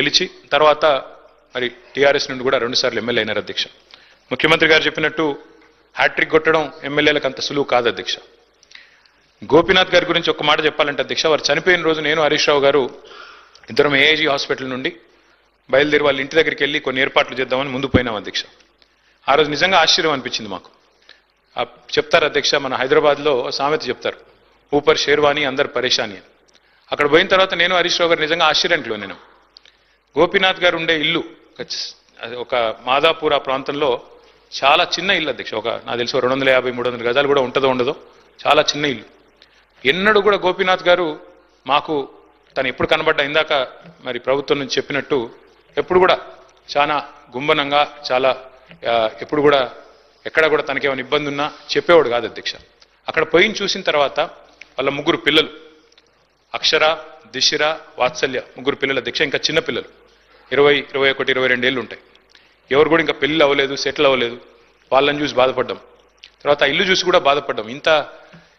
గెలిచి తర్వాత మరి టీఆర్ఎస్ నుండి కూడా రెండుసార్లు ఎమ్మెల్యే అయినారు అధ్యక్ష. ముఖ్యమంత్రి గారు చెప్పినట్టు హ్యాట్రిక్ కొట్టడం ఎమ్మెల్యేలకు అంత సులువు కాదు అధ్యక్ష. గోపీనాథ్ గారి గురించి ఒక మాట చెప్పాలంటే అధ్యక్ష వారు చనిపోయిన రోజు నేను హరీష్ రావు గారు ఇద్దరం ఏఏజీ హాస్పిటల్ నుండి బయలుదేరి వాళ్ళ ఇంటి దగ్గరికి వెళ్ళి కొన్ని ఏర్పాట్లు చేద్దామని ముందు పోయినాం అధ్యక్ష. ఆ రోజు నిజంగా ఆశ్చర్యం అనిపించింది మాకు. చెప్తారు అధ్యక్ష మన హైదరాబాద్లో ఓ సామెత చెప్తారు ఊపర్ షేర్వాణి అందరు పరేషాని అక్కడ పోయిన తర్వాత నేను హరీష్ రావు గారు నిజంగా ఆశ్చర్యానికి లోనేను. గోపీనాథ్ గారు ఉండే ఇల్లు ఒక మాదాపూర్ ఆ ప్రాంతంలో చాలా చిన్న ఇల్లు అధ్యక్ష ఒక నాకు తెలిసి రెండు వందల యాభై మూడు వందల గజాలు కూడా ఉంటుందో ఉండదో చాలా చిన్న ఇల్లు. ఎన్నడూ కూడా గోపీనాథ్ గారు మాకు తను ఎప్పుడు కనబడ్డా ఇందాక మరి ప్రభుత్వం నుంచి చెప్పినట్టు ఎప్పుడు కూడా చాలా గుంబనంగా చాలా ఎప్పుడు కూడా ఎక్కడ కూడా తనకేమైనా ఇబ్బంది ఉన్నా చెప్పేవాడు కాదు అధ్యక్ష. అక్కడ పోయిన చూసిన తర్వాత వాళ్ళ ముగ్గురు పిల్లలు అక్షర దిశిర వాత్సల్య ముగ్గురు పిల్లల దీక్ష ఇంకా చిన్న పిల్లలు. ఇరవై ఇరవై ఒకటి ఇరవై రెండేళ్ళు ఉంటాయి. ఎవరు కూడా ఇంకా పెళ్ళి అవ్వలేదు సెటిల్ అవ్వలేదు. వాళ్ళని చూసి బాధపడ్డాం. తర్వాత ఇల్లు చూసి కూడా బాధపడ్డాం. ఇంత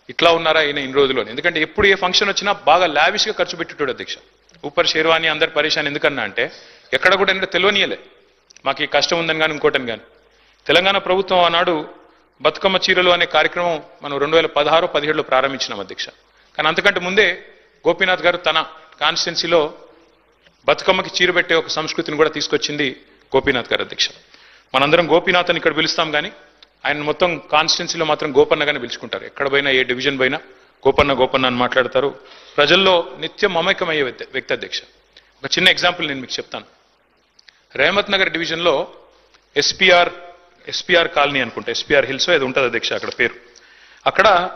ఇట్లా ఉన్నారా ఈయన ఇన్ని రోజుల్లో ఎందుకంటే ఎప్పుడు ఏ ఫంక్షన్ వచ్చినా బాగా లావిష్గా ఖర్చు పెట్టేటోడు అధ్యక్ష. ఊపర్ షేర్వాణి అందరు పరేషాన్ ఎందుకన్నా అంటే ఎక్కడ కూడా ఏంటంటే తెలియనియలే. మాకు ఈ కష్టం ఉందని కానీ ఇంకోటని కానీ తెలంగాణ ప్రభుత్వం ఆనాడు బతుకమ్మ చీరలు అనే కార్యక్రమం మనం రెండు వేల పదహారు పదిహేడులో ప్రారంభించినాం అధ్యక్ష. కానీ అంతకంటే ముందే గోపీనాథ్ గారు తన కాన్స్టిట్యున్సీలో బతుకమ్మకి చీర పెట్టే ఒక సంస్కృతిని కూడా తీసుకొచ్చింది గోపీనాథ్ గారు అధ్యక్ష. మనందరం గోపీనాథ్ అని ఇక్కడ పిలుస్తాం కానీ ఆయన మొత్తం కాన్స్టిట్యున్సీలో మాత్రం గోపన్నగానే పిలుచుకుంటారు. ఎక్కడ పోయినా ఏ డివిజన్ పోయినా గోపన్న గోపన్న అని మాట్లాడతారు. ప్రజల్లో నిత్యం మమైకమయ్యే వ్యక్తి- వ్యక్తి అధ్యక్ష. ఒక చిన్న ఎగ్జాంపుల్ నేను మీకు చెప్తాను. రేమత్ నగర్ డివిజన్లో ఎస్పీఆర్ ఎస్పీఆర్ కాలనీ అనుకుంటా ఎస్పీఆర్ హిల్స్ ఏదో ఉంటుంది అధ్యక్ష అక్కడ పేరు. అక్కడ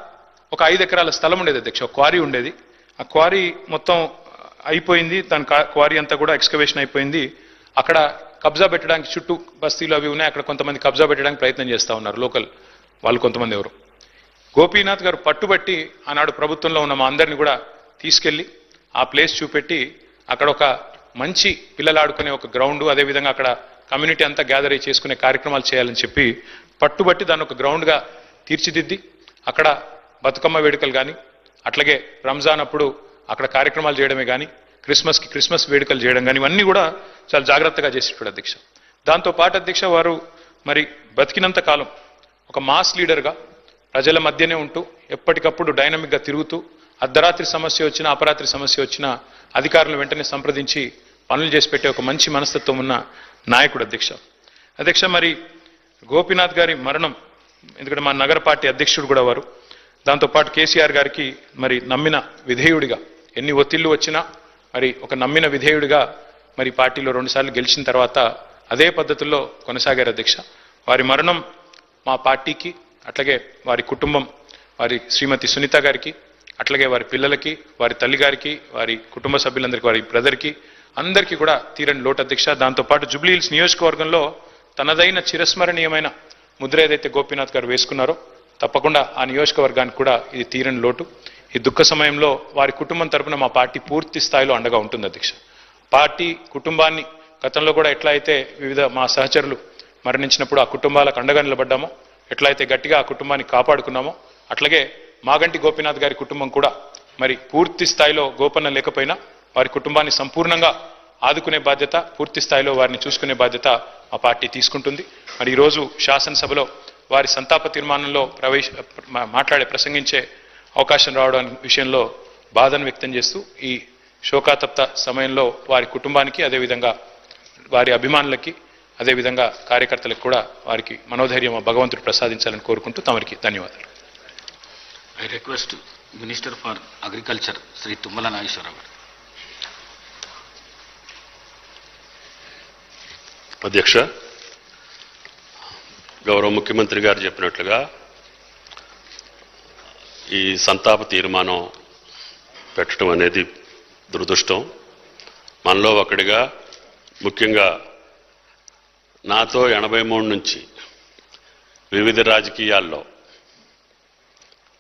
ఒక ఐదు ఎకరాల స్థలం ఉండేది అధ్యక్ష ఒక క్వారీ ఉండేది. ఆ క్వారీ మొత్తం అయిపోయింది తన కా- క్వారీ అంతా కూడా ఎక్స్కవేషన్ అయిపోయింది. అక్కడ కబ్జా పెట్టడానికి చుట్టూ బస్తీలు అవి ఉన్నాయి అక్కడ కొంతమంది కబ్జా పెట్టడానికి ప్రయత్నం చేస్తూ ఉన్నారు లోకల్ వాళ్ళు కొంతమంది ఎవరు. గోపీనాథ్ గారు పట్టుబట్టి ఆనాడు ప్రభుత్వంలో ఉన్న మా అందరిని కూడా తీసుకెళ్ళి ఆ ప్లేస్ చూపెట్టి అక్కడ ఒక మంచి పిల్లలు ఆడుకునే ఒక గ్రౌండ్ అదేవిధంగా అక్కడ కమ్యూనిటీ అంతా గ్యాదర్ అయ్యి చేసుకునే కార్యక్రమాలు చేయాలని చెప్పి పట్టుబట్టి దాన్ని ఒక గ్రౌండ్గా తీర్చిదిద్ది. అక్కడ బతుకమ్మ వేడుకలు కానీ అట్లాగే రంజాన్ అప్పుడు అక్కడ కార్యక్రమాలు చేయడమే కానీ క్రిస్మస్కి క్రిస్మస్ వేడుకలు చేయడం కానీ ఇవన్నీ కూడా చాలా జాగ్రత్తగా చేసేటాడు అధ్యక్ష. దాంతో పాటు అధ్యక్ష వారు మరి బతికినంత కాలం ఒక మాస్ లీడర్గా ప్రజల మధ్యనే ఉంటూ ఎప్పటికప్పుడు డైనమిక్గా తిరుగుతూ అర్ధరాత్రి సమస్య వచ్చినా అపరాత్రి సమస్య వచ్చినా అధికారులను వెంటనే సంప్రదించి పనులు చేసి పెట్టే ఒక మంచి మనస్తత్వం ఉన్న నాయకుడు అధ్యక్ష. అధ్యక్ష మరి గోపీనాథ్ గారి మరణం ఎందుకంటే మా నగర పార్టీ అధ్యక్షుడు కూడా వారు దాంతోపాటు కేసీఆర్ గారికి మరి నమ్మిన విధేయుడిగా ఎన్ని ఒత్తిళ్ళు వచ్చినా మరి ఒక నమ్మిన విధేయుడిగా మరి పార్టీలో రెండుసార్లు గెలిచిన తర్వాత అదే పద్ధతుల్లో కొనసాగారు అధ్యక్ష. వారి మరణం మా పార్టీకి అట్లాగే వారి కుటుంబం వారి శ్రీమతి సునీత గారికి అట్లాగే వారి పిల్లలకి వారి తల్లి గారికి వారి కుటుంబ సభ్యులందరికీ వారి బ్రదర్కి అందరికీ కూడా తీరని లోటు అధ్యక్ష. దాంతోపాటు జూబ్లీ హిల్స్ నియోజకవర్గంలో తనదైన చిరస్మరణీయమైన ముద్ర ఏదైతే గోపీనాథ్ గారు వేసుకున్నారో తప్పకుండా ఆ నియోజకవర్గానికి కూడా ఇది తీరని లోటు. ఈ దుఃఖ సమయంలో వారి కుటుంబం తరపున మా పార్టీ పూర్తి స్థాయిలో అండగా ఉంటుంది అధ్యక్ష. పార్టీ కుటుంబాన్ని గతంలో కూడా ఎట్లా అయితే వివిధ మా సహచరులు మరణించినప్పుడు ఆ కుటుంబాలకు అండగా నిలబడ్డామో ఎట్లయితే గట్టిగా ఆ కుటుంబాన్ని కాపాడుకున్నామో అట్లాగే మాగంటి గోపీనాథ్ గారి కుటుంబం కూడా మరి పూర్తి స్థాయిలో గోపన్న లేకపోయినా వారి కుటుంబాన్ని సంపూర్ణంగా ఆదుకునే బాధ్యత పూర్తి స్థాయిలో వారిని చూసుకునే బాధ్యత మా పార్టీ తీసుకుంటుంది. మరి ఈరోజు శాసనసభలో వారి సంతాప తీర్మానంలో ప్రవేశ మాట్లాడే ప్రసంగించే అవకాశం రావడం విషయంలో బాధను వ్యక్తం చేస్తూ ఈ శోకాతప్త సమయంలో వారి కుటుంబానికి అదేవిధంగా వారి అభిమానులకి అదేవిధంగా కార్యకర్తలకు కూడా వారికి మనోధైర్యం భగవంతుడు ప్రసాదించాలని కోరుకుంటూ తమరికి ధన్యవాదాలు I request Minister for Agriculture, Sri Tummala Nageswara garu. అధ్యక్ష గౌరవ ముఖ్యమంత్రి గారు చెప్పినట్లుగా ఈ సంతాప తీర్మానం పెట్టడం అనేది దురదృష్టం. మనలో ఒకడిగా ముఖ్యంగా నాతో ఎనభై మూడు నుంచి వివిధ రాజకీయాల్లో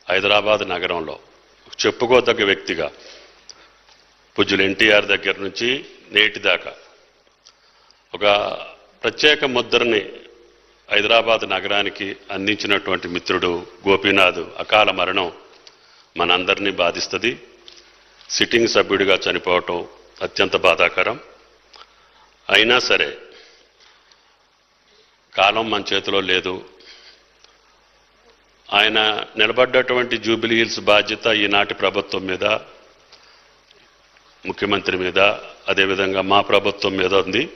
హైదరాబాద్ నగరంలో చెప్పుకోదగ్గ వ్యక్తిగా పూజ్యులు ఎన్టీఆర్ దగ్గర నుంచి నేటి దాకా ఒక ప్రత్యేక ముద్రని హైదరాబాద్ నగరానికి అందించినటువంటి మిత్రుడు గోపీనాథ్ అకాల మరణం మనందరినీ బాధిస్తుంది. సిట్టింగ్ సభ్యుడిగా చనిపోవటం అత్యంత బాధాకరం. అయినా సరే కాలం మన చేతిలో లేదు. ఆయన నిలబడ్డటువంటి జూబిలీ హిల్స్ బాధ్యత ఈనాటి ప్రభుత్వం మీద ముఖ్యమంత్రి మీద అదేవిధంగా మా ప్రభుత్వం మీద ఉంది.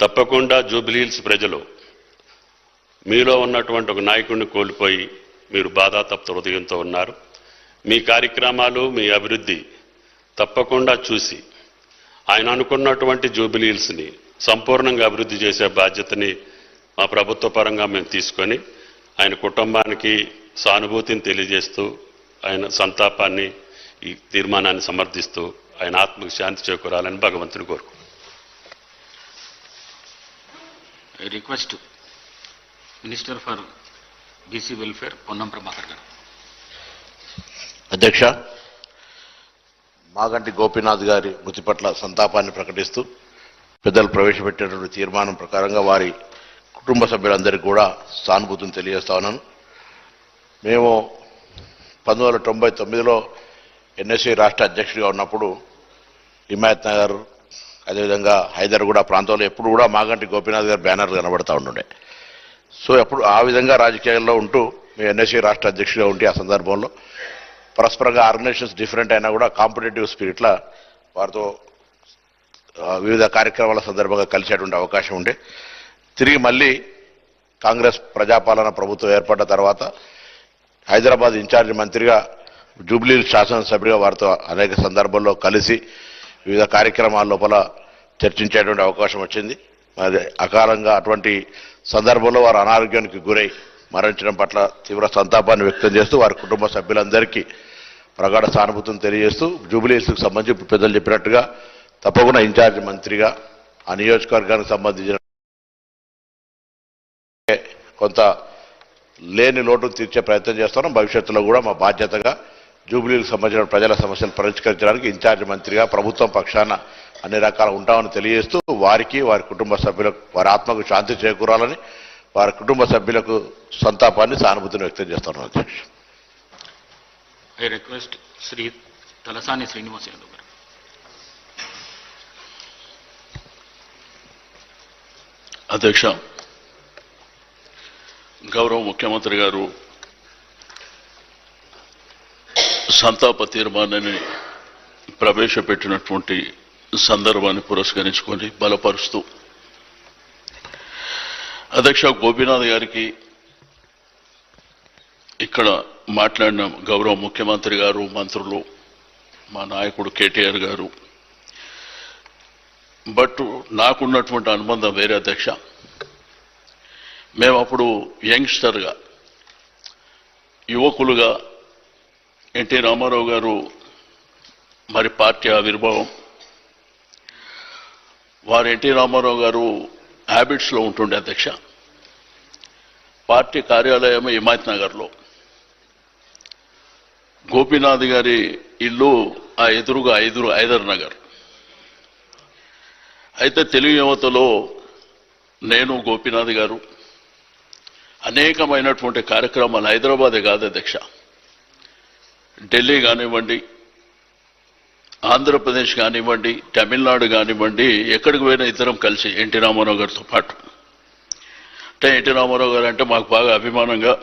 తప్పకుండా జూబిలీ హిల్స్ ప్రజలు మీలో ఉన్నటువంటి ఒక నాయకుడిని కోల్పోయి మీరు బాధాతప్త హృదయంతో ఉన్నారు. మీ కార్యక్రమాలు మీ అభివృద్ధి తప్పకుండా చూసి ఆయన అనుకున్నటువంటి జూబిలీల్స్ని సంపూర్ణంగా అభివృద్ధి చేసే బాధ్యతని మా ప్రభుత్వ పరంగా మేము తీసుకొని ఆయన కుటుంబానికి సానుభూతిని తెలియజేస్తూ ఆయన సంతాపాన్ని ఈ తీర్మానాన్ని సమర్థిస్తూ ఆయన ఆత్మకు శాంతి చేకూరాలని భగవంతుని కోరుకు request. Minister for BC welfare Ponnam Prabhakar garu. అధ్యక్ష మాగంటి గోపీనాథ్ గారి మృతి పట్ల సంతాపాన్ని ప్రకటిస్తూ పెద్దలు ప్రవేశపెట్టేటువంటి తీర్మానం ప్రకారంగా వారి కుటుంబ సభ్యులందరికీ కూడా సానుభూతిని తెలియజేస్తా ఉన్నాను. మేము పంతొమ్మిది వందల తొంభై తొమ్మిదిలో ఎన్ఎస్సీ రాష్ట్ర అధ్యక్షుడిగా ఉన్నప్పుడు హిమాయత్ నగర్ అదేవిధంగా హైదర్గూడ ప్రాంతంలో ఎప్పుడు కూడా మాగంటి గోపీనాథ్ గారి బ్యానర్లు కనబడతా ఉండే సో ఎప్పుడు ఆ విధంగా రాజకీయాల్లో ఉంటూ ఎన్ఎస్సీ రాష్ట్ర అధ్యక్షుడిగా ఉంటే ఆ సందర్భంలో పరస్పరంగా ఆర్గనైజేషన్స్ డిఫరెంట్ అయినా కూడా కాంపిటేటివ్ స్పిరిట్లా వారితో వివిధ కార్యక్రమాల సందర్భంగా కలిసేటువంటి అవకాశం ఉండే. తిరిగి మళ్ళీ కాంగ్రెస్ ప్రజాపాలన ప్రభుత్వం ఏర్పడ్డ తర్వాత హైదరాబాద్ ఇన్ఛార్జి మంత్రిగా జూబ్లీ శాసనసభ్యుడిగా వారితో అనేక సందర్భాల్లో కలిసి వివిధ కార్యక్రమాల లోపల చర్చించేటువంటి అవకాశం వచ్చింది. మరి అకాలంగా అటువంటి సందర్భంలో వారు అనారోగ్యానికి గురై మరణించడం పట్ల తీవ్ర సంతాపాన్ని వ్యక్తం చేస్తూ వారి కుటుంబ సభ్యులందరికీ ప్రగాఢ సానుభూతిని తెలియజేస్తూ జూబ్లీ సంబంధించి పెద్దలు చెప్పినట్టుగా తప్పకుండా ఇన్ఛార్జ్ మంత్రిగా ఆ నియోజకవర్గానికి సంబంధించిన కొంత లేని లోటును తీర్చే ప్రయత్నం చేస్తున్నాం. భవిష్యత్తులో కూడా మా బాధ్యతగా జూబ్లీకి సంబంధించిన ప్రజల సమస్యలు పరిష్కరించడానికి ఇన్ఛార్జ్ మంత్రిగా ప్రభుత్వం పక్షాన అన్ని రకాల ఉంటామని తెలియజేస్తూ వారికి వారి కుటుంబ సభ్యులకు వారి ఆత్మకు శాంతి చేకూరాలని వారి కుటుంబ సభ్యులకు సంతాపాన్ని సానుభూతిని వ్యక్తం చేస్తున్నాం అధ్యక్ష. I request Shri Talasani Srinivas Yadav garu. అధ్యక్ష గౌరవ ముఖ్యమంత్రి గారు సంతాప తీర్మానాన్ని ప్రవేశపెట్టినటువంటి సందర్భాన్ని పురస్కరించుకొని బలపరుస్తూ. అధ్యక్ష గోపీనాథ్ గారికి ఇక్కడ మాట్లాడిన గౌరవ ముఖ్యమంత్రి గారు మంత్రులు మా నాయకుడు కేటీఆర్ గారు. బట్ నాకున్నటువంటి అనుబంధం వేరే అధ్యక్ష. మేము అప్పుడు యంగ్స్టర్గా యువకులుగా ఎన్టీ రామారావు గారు మరి పార్టీ ఆవిర్భావం వారు ఎన్టీ రామారావు గారు హ్యాబిట్స్లో ఉంటుండే అధ్యక్ష. పార్టీ కార్యాలయం హిమాయత్ నగర్లో. గోపీనాథ్ గారి ఇల్లు ఆ ఎదురుగా ఐదురు ఐదర్ నగర్. అయితే తెలుగు యువతలో నేను గోపీనాథ్ గారు అనేకమైనటువంటి కార్యక్రమాలు హైదరాబాదే కాదు అధ్యక్ష. ఢిల్లీ కానివ్వండి ఆంధ్రప్రదేశ్ కానివ్వండి తమిళనాడు కానివ్వండి ఎక్కడికి పోయినా ఇద్దరం కలిసి ఎన్టీ రామారావు గారితో పాటు. అంటే ఎన్టీ రామారావు గారు అంటే మాకు బాగా అభిమానంగా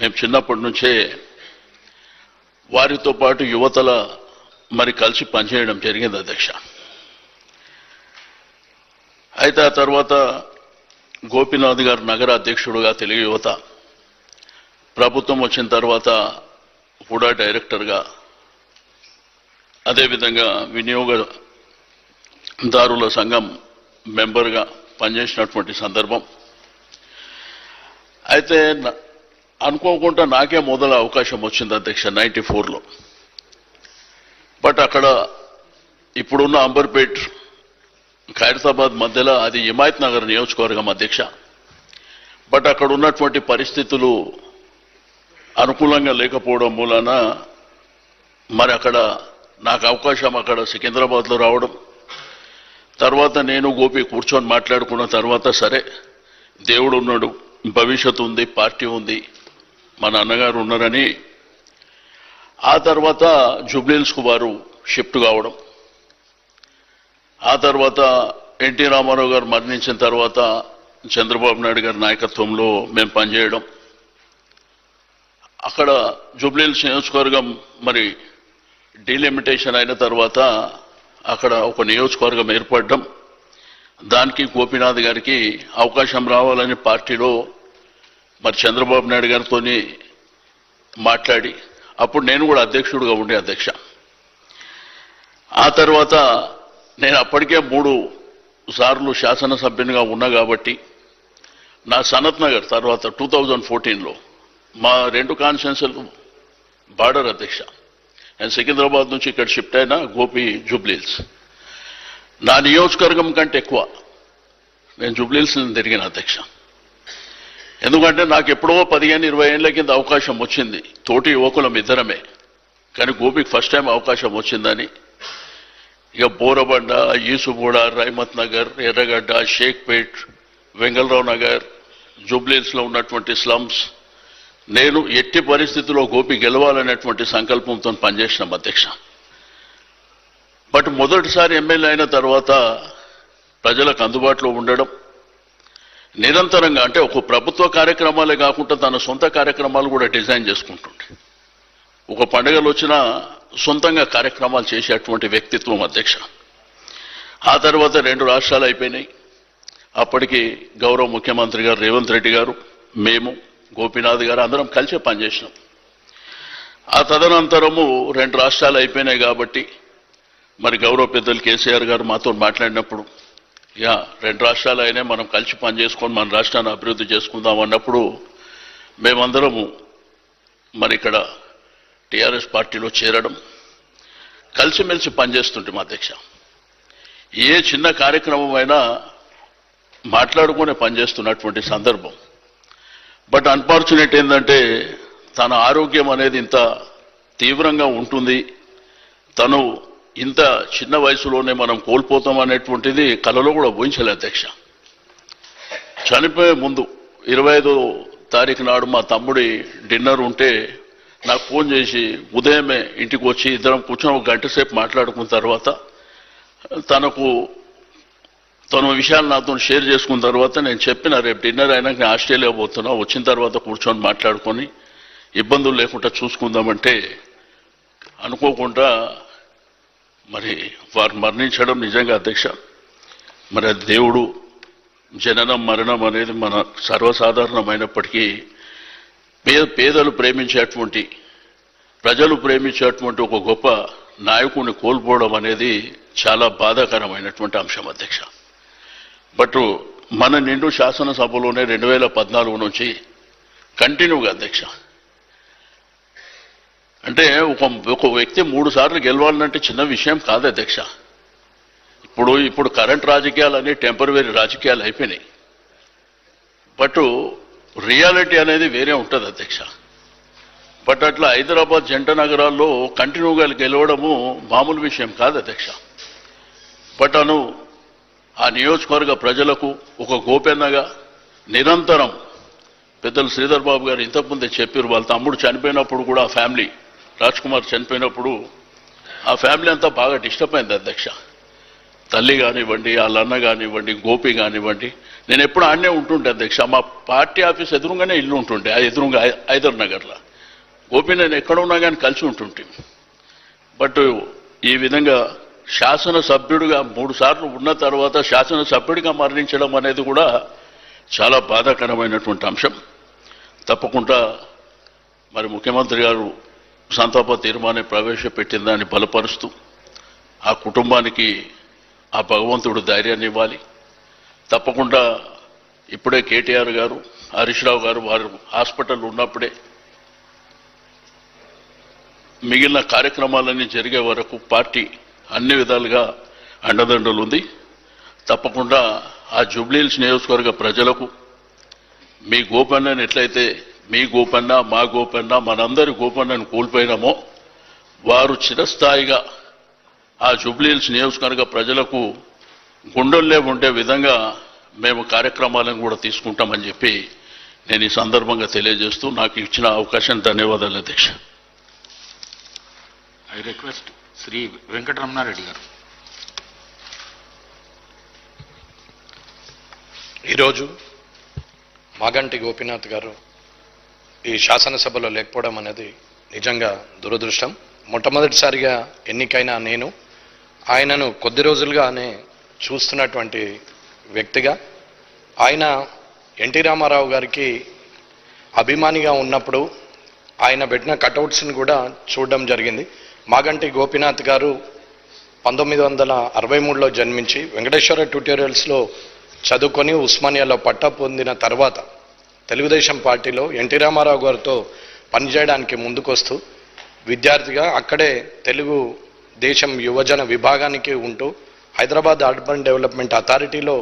మేము చిన్నప్పటి నుంచే వారితో పాటు యువతల మరి కలిసి పనిచేయడం జరిగింది అధ్యక్ష. అయితే ఆ తర్వాత గోపీనాథ్ గారు నగర అధ్యక్షుడుగా తెలుగు యువత ప్రభుత్వం వచ్చిన తర్వాత కూడా డైరెక్టర్గా అదేవిధంగా వినియోగదారుల సంఘం మెంబర్గా పనిచేసినటువంటి సందర్భం. అయితే అనుకోకుండా నాకే మొదల అవకాశం వచ్చింది అధ్యక్ష నైంటీ ఫోర్లో. బట్ అక్కడ ఇప్పుడున్న అంబర్పేట్ ఖైరతాబాద్ మధ్యలో అది హిమాయత్ నగర్ నియోజకవర్గం అధ్యక్ష. బట్ అక్కడ ఉన్నటువంటి పరిస్థితులు అనుకూలంగా లేకపోవడం మూలాన మరి అక్కడ నాకు అవకాశం అక్కడ సికింద్రాబాద్లో రావడం. తర్వాత నేను గోపి కూర్చొని మాట్లాడుకున్న తర్వాత సరే దేవుడు ఉన్నాడు భవిష్యత్తు ఉంది పార్టీ ఉంది మా నాన్నగారు ఉన్నారని. ఆ తర్వాత జుబ్లీల్స్కు వారు షిఫ్ట్ కావడం. ఆ తర్వాత ఎన్టీ రామారావు గారు మరణించిన తర్వాత చంద్రబాబు నాయుడు గారి నాయకత్వంలో మేము పనిచేయడం. అక్కడ జుబ్లీల్స్ నియోజకవర్గం మరి డీలిమిటేషన్ అయిన తర్వాత అక్కడ ఒక నియోజకవర్గం ఏర్పడడం. దానికి గోపీనాథ్ గారికి అవకాశం రావాలని పార్టీలో మరి చంద్రబాబు నాయుడు గారితో మాట్లాడి అప్పుడు నేను కూడా అధ్యక్షుడిగా ఉండే అధ్యక్ష. ఆ తర్వాత నేను అప్పటికే మూడు సార్లు శాసనసభ్యునిగా ఉన్నా కాబట్టి నా సనత్ నగర్ తర్వాత టూ థౌజండ్ ఫోర్టీన్లో మా రెండు కాన్స్టిట్యున్సీలు బార్డర్ అధ్యక్ష. నేను సికింద్రాబాద్ నుంచి ఇక్కడ షిఫ్ట్ అయిన గోపి జూబ్లీల్స్ నా నియోజకవర్గం కంటే ఎక్కువ నేను జూబ్లీల్స్ తిరిగిన అధ్యక్ష. ఎందుకంటే నాకు ఎప్పుడో పదిహేను ఇరవై ఏళ్ళ కింద అవకాశం వచ్చింది. తోటి యువకులం ఇద్దరమే. కానీ గోపికి ఫస్ట్ టైం అవకాశం వచ్చిందని. ఇక బోరబండ ఈసుగూడ రైమత్ నగర్ ఎర్రగడ్డ షేక్పేట్ వెంగళరావు నగర్ జూబ్లీల్స్లో ఉన్నటువంటి స్లమ్స్ నేను ఎట్టి పరిస్థితుల్లో గోపి గెలవాలనేటువంటి సంకల్పంతో పనిచేసినాం అధ్యక్ష. బట్ మొదటిసారి ఎమ్మెల్యే అయిన తర్వాత ప్రజలకు అందుబాటులో ఉండడం నిరంతరంగా అంటే ఒక ప్రభుత్వ కార్యక్రమాలే కాకుండా తన సొంత కార్యక్రమాలు కూడా డిజైన్ చేసుకుంటుండే. ఒక పండుగలు వచ్చినా సొంతంగా కార్యక్రమాలు చేసేటువంటి వ్యక్తిత్వం అధ్యక్ష. ఆ తర్వాత రెండు రాష్ట్రాలు అయిపోయినాయి. అప్పటికి గౌరవ ముఖ్యమంత్రి గారు రేవంత్ రెడ్డి గారు మేము గోపీనాథ్ గారు అందరం కలిసి పనిచేసినాం. ఆ తదనంతరము రెండు రాష్ట్రాలు అయిపోయినాయి కాబట్టి మరి గౌరవ పెద్దలు కేసీఆర్ గారు మాతో మాట్లాడినప్పుడు యా రెండు రాష్ట్రాలు అయినా మనం కలిసి పనిచేసుకొని మన రాష్ట్రాన్ని అభివృద్ధి చేసుకుందాం అన్నప్పుడు మేమందరము మరి ఇక్కడ టీఆర్ఎస్ పార్టీలో చేరడం కలిసిమెలిసి పనిచేస్తుంటాం అధ్యక్ష ఏ చిన్న కార్యక్రమం అయినా మాట్లాడుకునే పనిచేస్తున్నటువంటి సందర్భం. బట్ అన్ఫార్చునేట్ ఏంటంటే తన ఆరోగ్యం అనేది ఇంత తీవ్రంగా ఉంటుంది. తను ఇంత చిన్న వయసులోనే మనం కోల్పోతాం అనేటువంటిది కలలో కూడా ఊహించలే అధ్యక్ష. చనిపోయే ముందు ఇరవై ఐదో తారీఖు నాడు మా తమ్ముడి డిన్నర్ ఉంటే నాకు ఫోన్ చేసి ఉదయమే ఇంటికి వచ్చి ఇద్దరం కూర్చొని ఒక గంట సేపు మాట్లాడుకున్న తర్వాత తనకు తను విషయాలు నాతో షేర్ చేసుకున్న తర్వాత నేను చెప్పిన రేపు డిన్నర్ అయినాక నేను ఆస్ట్రేలియా పోతున్నా వచ్చిన తర్వాత కూర్చొని మాట్లాడుకొని ఇబ్బందులు లేకుండా చూసుకుందామంటే అనుకోకుండా మరి వారు మరణించడం నిజంగా అధ్యక్ష. మరి అది దేవుడు జననం మరణం అనేది మన సర్వసాధారణమైనప్పటికీ పే పేదలు ప్రేమించేటువంటి ప్రజలు ప్రేమించేటువంటి ఒక గొప్ప నాయకుడిని కోల్పోవడం అనేది చాలా బాధాకరమైనటువంటి అంశం అధ్యక్ష. బట్ మన నిండు శాసనసభలోనే రెండు వేల పద్నాలుగు నుంచి కంటిన్యూగా అధ్యక్ష. అంటే ఒక ఒక వ్యక్తి మూడు సార్లు గెలవాలంటే చిన్న విషయం కాదు అధ్యక్ష. ఇప్పుడు ఇప్పుడు కరెంట్ రాజకీయాలన్నీ టెంపరవరీ రాజకీయాలు అయిపోయినాయి. బట్ రియాలిటీ అనేది వేరే ఉంటుంది అధ్యక్ష. బట్ అట్లా హైదరాబాద్ జంట నగరాల్లో కంటిన్యూగా గెలవడము మామూలు విషయం కాదు అధ్యక్ష. బట్ అను ఆ నియోజకవర్గ ప్రజలకు ఒక గోపెన్నగా నిరంతరం పెద్దలు శ్రీధర్ బాబు గారు ఇంతకుముందే చెప్పారు వాళ్ళ తమ్ముడు చనిపోయినప్పుడు కూడా ఆ ఫ్యామిలీ రాజ్ కుమార్ చనిపోయినప్పుడు ఆ ఫ్యామిలీ అంతా బాగా డిస్టర్బ్ అయింది అధ్యక్ష. తల్లి కానివ్వండి వాళ్ళ అన్న కానివ్వండి గోపి కానివ్వండి. నేను ఎప్పుడు ఆడనే ఉంటుంటే అధ్యక్ష. మా పార్టీ ఆఫీస్ ఎదురుగానే ఇల్లు ఉంటుండే ఆ ఎదురుగా హైదర్ నగర్లో. గోపి నేను ఎక్కడ ఉన్నా కానీ కలిసి ఉంటుంటే. బట్ ఈ విధంగా శాసనసభ్యుడిగా మూడు సార్లు ఉన్న తర్వాత శాసనసభ్యుడిగా మరణించడం అనేది కూడా చాలా బాధాకరమైనటువంటి అంశం. తప్పకుండా మరి ముఖ్యమంత్రి గారు సంతాప తీర్మానం ప్రవేశపెట్టిన దాన్ని బలపరుస్తూ ఆ కుటుంబానికి ఆ భగవంతుడు ధైర్యాన్ని ఇవ్వాలి. తప్పకుండా ఇప్పుడే కేటీఆర్ గారు హరీష్ రావు గారు వారు హాస్పిటల్ ఉన్నప్పుడే మిగిలిన కార్యక్రమాలన్నీ జరిగే వరకు పార్టీ అన్ని విధాలుగా అండదండలు ఉంది. తప్పకుండా ఆ జూబ్లీహిల్స్ నియోజకవర్గ ప్రజలకు మీ గోపన్నని ఎట్లయితే మీ గోపన్న మా గోపన్న మనందరి గోపన్నను కోల్పోయినామో వారు చిరస్థాయిగా ఆ జూబ్లీహిల్స్ నియోజకవర్గ ప్రజలకు గుండెల్లో ఉండే విధంగా మేము కార్యక్రమాలను కూడా తీసుకుంటామని చెప్పి నేను ఈ సందర్భంగా తెలియజేస్తూ నాకు ఇచ్చిన అవకాశం ధన్యవాదాలు అధ్యక్ష. ఐ రిక్వెస్ట్ శ్రీ వెంకటరమణారెడ్డి గారు. ఈరోజు మాగంటి గోపీనాథ్ గారు ఈ శాసనసభలో లేకపోవడం అనేది నిజంగా దురదృష్టం. మొట్టమొదటిసారిగా ఎన్నికైన నేను ఆయనను కొద్ది రోజులుగానే చూస్తున్నటువంటి వ్యక్తిగా ఆయన ఎన్టీ రామారావు గారికి అభిమానిగా ఉన్నప్పుడు ఆయన పెట్టిన కటౌట్స్ని కూడా చూడడం జరిగింది. మాగంటి గోపీనాథ్ గారు పంతొమ్మిది వందల అరవై మూడులో జన్మించి వెంకటేశ్వర ట్యూటోరియల్స్లో చదువుకొని ఉస్మానియాలో పట్టా పొందిన తర్వాత తెలుగుదేశం పార్టీలో ఎన్టీ రామారావు గారితో పనిచేయడానికి ముందుకొస్తూ విద్యార్థిగా అక్కడే తెలుగు దేశం యువజన విభాగానికి ఉంటూ హైదరాబాద్ అర్బన్ డెవలప్మెంట్ అథారిటీలో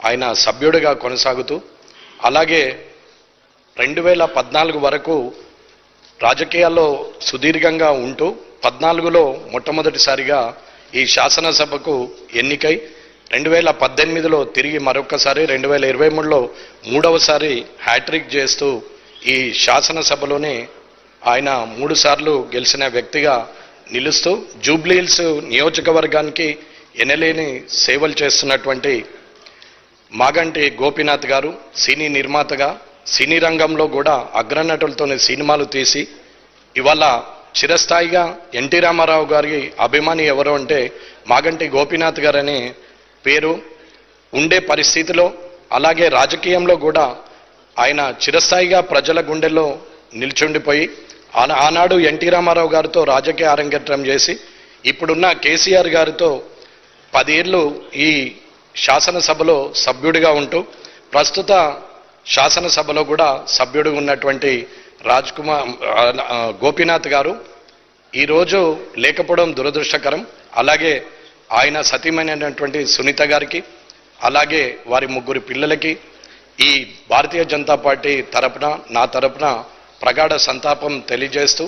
ఆయన సభ్యుడిగా కొనసాగుతూ అలాగే రెండు వేల పద్నాలుగు వరకు రాజకీయాల్లో సుదీర్ఘంగా ఉంటూ పద్నాలుగులో మొట్టమొదటిసారిగా ఈ శాసనసభకు ఎన్నికై రెండు వేల పద్దెనిమిదిలో తిరిగి మరొకసారి రెండు వేల ఇరవై మూడులో మూడవసారి హ్యాట్రిక్ చేస్తూ ఈ శాసనసభలోనే ఆయన మూడుసార్లు గెలిచిన వ్యక్తిగా నిలుస్తూ జూబ్లీహిల్స్ నియోజకవర్గానికి ఎనలేని సేవలు చేస్తున్నటువంటి మాగంటి గోపీనాథ్ గారు సినీ నిర్మాతగా సినీ రంగంలో కూడా అగ్రనటులతోనే సినిమాలు తీసి ఇవాళ చిరస్థాయిగా ఎన్టీ రామారావు గారి అభిమాని ఎవరు అంటే మాగంటి గోపీనాథ్ గారని పేరు. ఉండే పరిస్థితిలో అలాగే రాజకీయంలో కూడా ఆయన చిరస్థాయిగా ప్రజల గుండెల్లో నిల్చుండిపోయి ఆనాడు ఎన్టీ రామారావు గారితో రాజకీయ అరంగేట్రం చేసి ఇప్పుడున్న కేసీఆర్ గారితో పదేళ్ళు ఈ శాసనసభలో సభ్యుడిగా ఉంటూ ప్రస్తుత శాసనసభలో కూడా సభ్యుడిగా ఉన్నటువంటి రాజ్ కుమార్ గోపీనాథ్ గారు ఈరోజు లేకపోవడం దురదృష్టకరం. అలాగే ఆయన సతీమైనటువంటి సునీత గారికి అలాగే వారి ముగ్గురు పిల్లలకి ఈ భారతీయ జనతా పార్టీ తరపున నా తరపున ప్రగాఢ సంతాపం తెలియజేస్తూ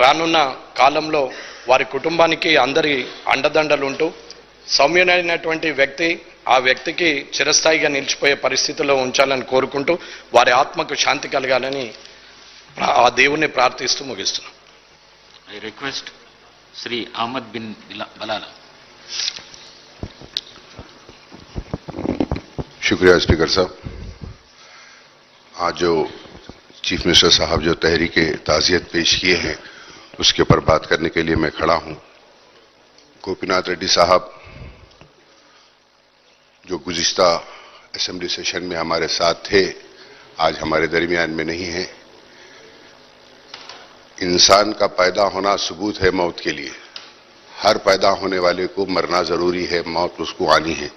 రానున్న కాలంలో వారి కుటుంబానికి అందరి అండదండలు ఉంటూ సౌమ్యమైనటువంటి వ్యక్తి ఆ వ్యక్తికి చిరస్థాయిగా నిలిచిపోయే పరిస్థితిలో ఉంచాలని కోరుకుంటూ వారి ఆత్మకు శాంతి కలగాలని ఆ దేవుణ్ణి ప్రార్థిస్తూ ముగిస్తున్నాం. I request Shri Ahmed bin Balala شکریہ اسپیکر صاحب. آج جو چیف منسٹر صاحب جو تحریک تعزیت پیش کیے ہیں اس کے اوپر بات کرنے کے لیے میں کھڑا ہوں۔ گوپی ناتھ ریڈی صاحب جو گزشتہ اسمبلی سیشن میں ہمارے ساتھ تھے آج ہمارے درمیان میں نہیں ہیں۔ انسان کا پیدا ہونا ثبوت ہے موت کے لیے۔ ہر پیدا ہونے والے کو مرنا ضروری ہے، موت اس کو آنی ہے۔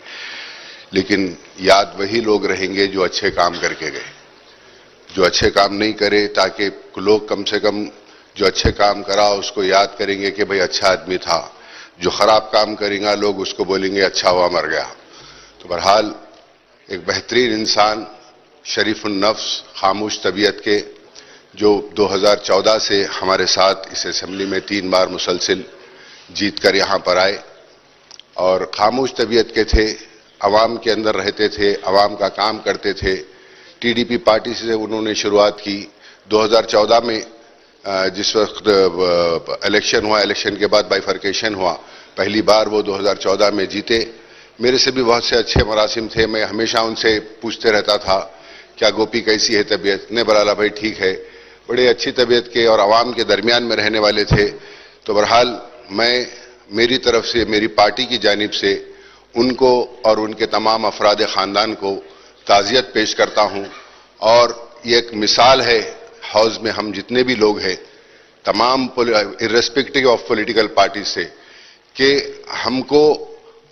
لیکن یاد وہی لوگ رہیں گے جو اچھے کام کر کے گئے۔ جو اچھے کام نہیں کرے تاکہ لوگ کم سے کم جو اچھے کام کرا اس کو یاد کریں گے کہ بھئی اچھا آدمی تھا۔ جو خراب کام کریں گا لوگ اس کو بولیں گے اچھا ہوا مر گیا۔ تو بہرحال ایک بہترین انسان، شریف النفس، خاموش طبیعت کے جو دو ہزار چودہ سے ہمارے ساتھ اس اسمبلی میں تین بار مسلسل جیت کر یہاں پر آئے اور خاموش طبیعت کے تھے، عوام کے اندر رہتے تھے، عوام کا کام کرتے تھے۔ ٹی ڈی پی پارٹی سے انہوں نے شروعات کی دو ہزار چودہ میں جس وقت الیکشن ہوا، الیکشن کے بعد بائی فرکیشن ہوا، پہلی بار وہ دو ہزار چودہ میں جیتے۔ میرے سے بھی بہت سے اچھے مراسم تھے، میں ہمیشہ ان سے پوچھتے رہتا تھا، کیا گوپی کیسی ہے طبیعت؟ نے برالا بھائی ٹھیک ہے۔ بڑے اچھی طبیعت کے اور عوام کے درمیان میں رہنے والے تھے، تو بہرحال میں میری طرف سے، میری پارٹی کی جانب سے ان کو اور ان کے تمام افراد خاندان کو تعزیت پیش کرتا ہوں۔ اور یہ ایک مثال ہے ہاؤز میں ہم جتنے بھی لوگ ہیں، تمام ارسپیکٹیو آف پولیٹیکل پارٹی سے، کہ ہم کو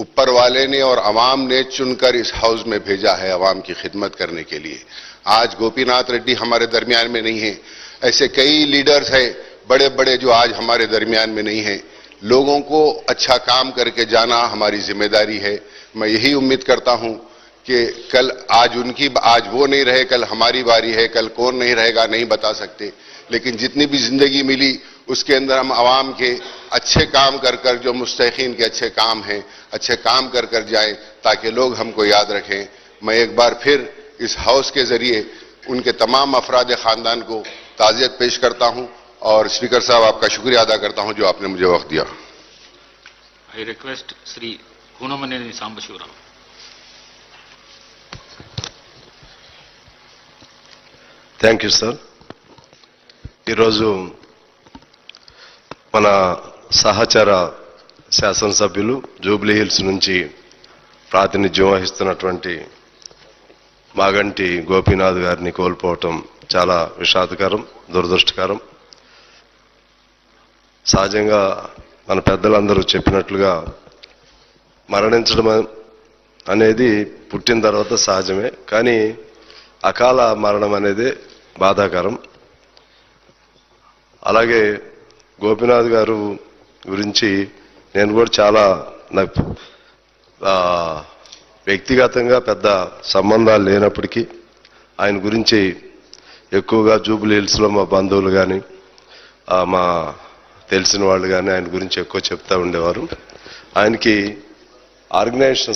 اوپر والے نے اور عوام نے چن کر اس ہاؤس میں بھیجا ہے عوام کی خدمت کرنے کے لیے۔ آج گوپی ناتھ ریڈی ہمارے درمیان میں نہیں ہیں۔ ایسے کئی لیڈرز ہیں، بڑے بڑے جو آج ہمارے درمیان میں نہیں ہیں۔ لوگوں کو اچھا کام کر کے جانا ہماری ذمہ داری ہے۔ میں یہی امید کرتا ہوں کہ کل آج ان کی، آج وہ نہیں رہے، کل ہماری باری ہے، کل کون نہیں رہے گا، نہیں بتا سکتے۔ لیکن جتنی بھی زندگی ملی اس کے اندر ہم عوام کے اچھے کام کر کر جو مستحقین کے اچھے کام ہیں اچھے کام کر کر جائیں تاکہ لوگ ہم کو یاد رکھیں۔ میں ایک بار پھر اس ہاؤس کے ذریعے ان کے تمام افراد خاندان کو تعزیت پیش کرتا ہوں اور اسپیکر صاحب آپ کا شکریہ ادا کرتا ہوں جو آپ نے مجھے وقت دیا۔ I request Sri ఈరోజు మన సహచర శాసనసభ్యులు జూబ్లీ హిల్స్ నుంచి ప్రాతినిధ్యం వహిస్తున్నటువంటి మాగంటి గోపీనాథ్ గారిని కోల్పోవటం చాలా విషాదకరం దురదృష్టకరం. సహజంగా మన పెద్దలందరూ చెప్పినట్లుగా మరణించడం అనేది పుట్టిన తర్వాత సహజమే కానీ అకాల మరణం అనేది బాధాకరం. అలాగే గోపీనాథ్ గారు గురించి నేను కూడా చాలా నాకు వ్యక్తిగతంగా పెద్ద సంబంధాలు లేనప్పటికీ ఆయన గురించి ఎక్కువగా జూబిలీ హిల్స్లో మా బంధువులు కానీ మా తెలిసిన వాళ్ళు కానీ ఆయన గురించి ఎక్కువ చెప్తూ ఉండేవారు. ఆయనకి ఆర్గనైజేషన్